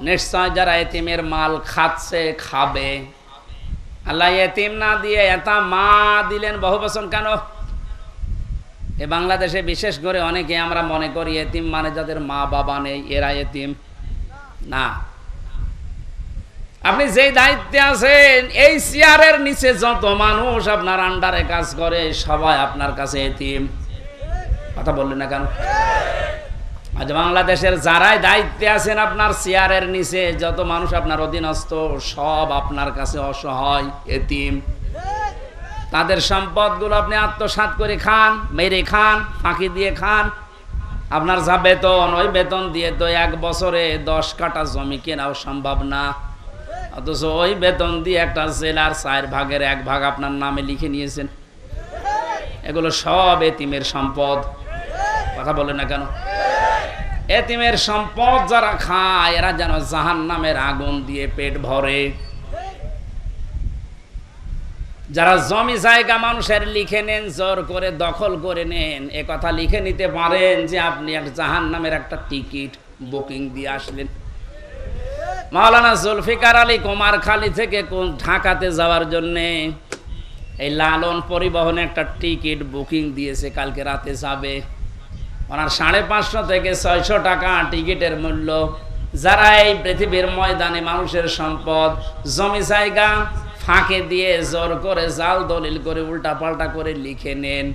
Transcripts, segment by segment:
নিশ্চয় যারা এতিমের মাল খাচ্ছে, খাবে। আল্লাহ এতিম না দিয়ে এটা মা দিলেন বহু বছর কেন? এ বাংলাদেশে বিশেষ করে অনেকে আমরা মনে করি এতিম মানে যাদের মা বাবা নেই, এরা এতিম না। আপনি যেই দায়িত্বে আছেন, এই চেয়ারের নিচে যত মানুষ আপনার আন্ডারে কাজ করে, সবাই আপনার কাছে এতিম। কথা বললেন না কেন? আজ বাংলাদেশের যারাই দায়িত্বে আছেন আপনার চেয়ারের নিচে, যত মানুষ আপনার অধীনস্থ, সব আপনার কাছে অসহায়, এতিম। তাদের সম্পদগুলো আপনি আত্মসাৎ করে খান, মেরে খান, ফাঁকি দিয়ে খান। আপনার যা বেতন, ওই বেতন দিয়ে তো এক বছরে দশ কাটা জমি কেনাও সম্ভব না। অথচ ওই বেতন দিয়ে একটা জেলার চার ভাগের এক ভাগ আপনার নামে লিখে নিয়েছেন। এগুলো সব এতিমের সম্পদ। কথা বলে না কেন? এতিমের সম্পদ যারা খায়, এরা যেন জাহান নামের আগুন দিয়ে পেট ভরে। যারা জমি জায়গা মানুষের লিখে নেন, জোর করে দখল করে নেন, এ কথা লিখে নিতে পারেন যে আপনি এক জাহান নামের একটা টিকিট বুকিং দিয়ে আসলেন। মাওলানা জুলফিকার আলী কুমারখালী থেকে কোন ঢাকাতে যাওয়ার জন্যে এই লালন পরিবহনে একটা টিকিট বুকিং দিয়েছে, কালকে রাতে যাবে। ওনার সাড়ে পাঁচশো থেকে ছয়শো টাকা টিকিটের মূল্য। যারা এই পৃথিবীর ময়দানে মানুষের সম্পদ, জমি জায়গা ফাঁকে দিয়ে জোর করে জাল দলিল করে উল্টা পাল্টা করে লিখে নেন।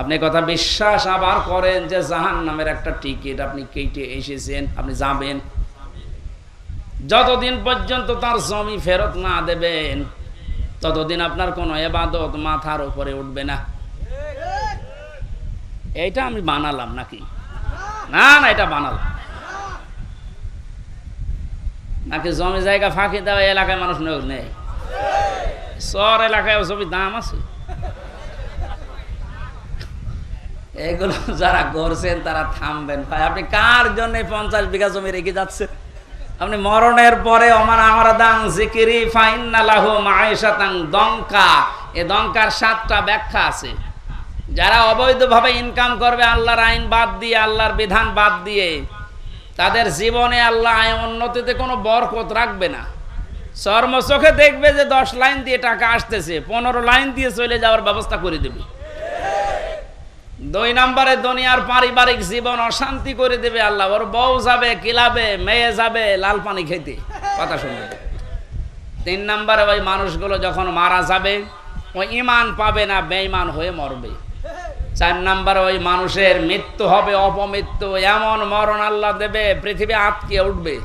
আপনি কথা বিশ্বাস আবার করেন যে জাহান নামের একটা টিকিট আপনি কেটে এসেছেন, আপনি যাবেন। যতদিন পর্যন্ত তার জমি ফেরত না দেবেন, ততদিন আপনার কোনো এবাদত মাথার উপরে উঠবে না। এইটা আমি বানালাম নাকি? না না, এটা বানালাম। নাকি জমি জায়গা ফাঁকি দেওয়া এলাকায় মানুষ নেই? শহর এলাকায় জমির দাম আছে। এগুলো যারা করছেন তারা থামবেন। ভাই, আপনি কার জন্য পঞ্চাশ বিঘা জমি রেখে যাচ্ছেন? আপনি মরণের পরে, অমান আমার জিকিরি ফাইন্নালাহু মায়েশাতাং দঙ্কা এ দঙ্কার সাতটা ব্যাখ্যা আছে। যারা অবৈধভাবে ইনকাম করবে, আল্লাহর আইন বাদ দিয়ে, আল্লাহর বিধান বাদ দিয়ে, তাদের জীবনে আল্লাহ আইন উন্নতিতে কোনো বরকত রাখবে না। চোখে দেখবে যে দশ লাইন দিয়ে টাকা আসতেছে, পনেরো লাইন দিয়ে চলে যাওয়ার ব্যবস্থা করে দেবে। দুই নম্বরে দুনিয়ার পারিবারিক জীবন অশান্তি করে দেবে আল্লাহ। ওর বউ যাবে, কিলাবে, মেয়ে যাবে, লাল পানি খেতে। কথা শুনবে তিন নম্বরে ওই মানুষগুলো যখন মারা যাবে ওই ইমান পাবে না, বেঈমান হয়ে মরবে। চার নাম্বার ওই মানুষের মৃত্যু হবে, অপমৃত্যু, এমন মরণ আল্লাহ দেবে, পৃথিবী আটকে উঠবে।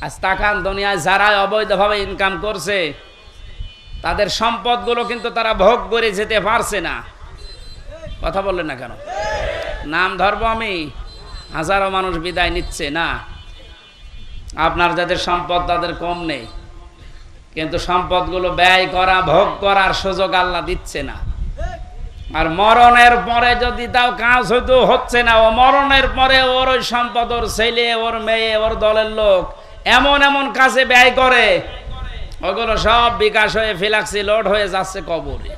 আজ তাকান, দুনিয়ায় যারা অবৈধভাবে ইনকাম করছে, তাদের সম্পদগুলো কিন্তু তারা ভোগ করে যেতে পারছে না। কথা বললেন না কেন? নাম ধরব আমি, হাজারো মানুষ বিদায় নিচ্ছে, না। আপনার যাদের সম্পদ, তাদের কম নেই। কিন্তু সম্পদগুলো ব্যয় করা, ভোগ করার সুযোগ আল্লাহ দিচ্ছে না। আর মরণের পরে যদি তাও কাজ হয়তো হচ্ছে না, ও মরণের পরে ওর ওই সম্পদ, ওর ছেলে, ওর মেয়ে, ওর দলের লোক এমন এমন কাজে ব্যয় করে। ওগুলো সব বিকাশ হয়ে, ফিলাক্সি লোড হয়ে যাচ্ছে কবরে।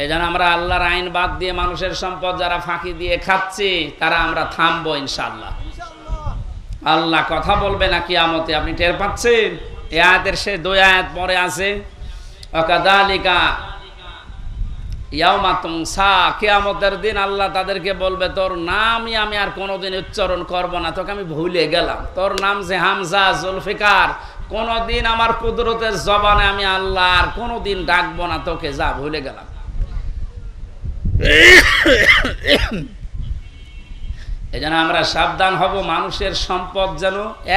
এই জন্য আমরা আল্লাহর আইন বাদ দিয়ে মানুষের সম্পদ যারা ফাঁকি দিয়ে খাচ্ছি, তারা আমরা থামবো ইনশাল্লাহ আল্লাহ কথা বলবে না কিয়ামতে, আপনি টের পাচ্ছেন? এ আয়াতের সে দুই আয়াত পরে আছে অকাদালিকা কিয়ামতের দিন আল্লাহ তাদেরকে বলবে, তোর নামই আমি আর কোনোদিন উচ্চারণ করব না, তোকে আমি ভুলে গেলাম। তোর নাম যে হামজা জুলফিকার, কোনোদিন আমার কুদরতের জবানে আমি আল্লাহ আর কোনোদিন ডাকবো না, তোকে যা ভুলে গেলাম। এই জন্য আমরা সাবধান হব, মানুষের সম্পদ যেন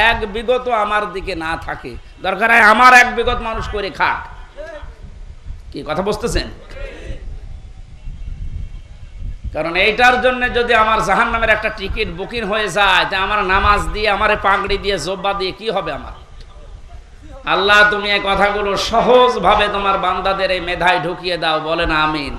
এক বিগত আমার দিকে না থাকে। দরকার আমার এক বিগত মানুষ করে খাক। কি কথা বুঝতেছেন? কারণ এইটার জন্য যদি আমার জাহান নামের একটা টিকিট বুকিং হয়ে যায়, তা আমার নামাজ দিয়ে, আমার পাগড়ি দিয়ে, জব্বা দিয়ে কি হবে আমার? আল্লাহ তুমি এই কথাগুলো সহজভাবে তোমার বান্দাদের এই মেধায় ঢুকিয়ে দাও, বলেন আমিন।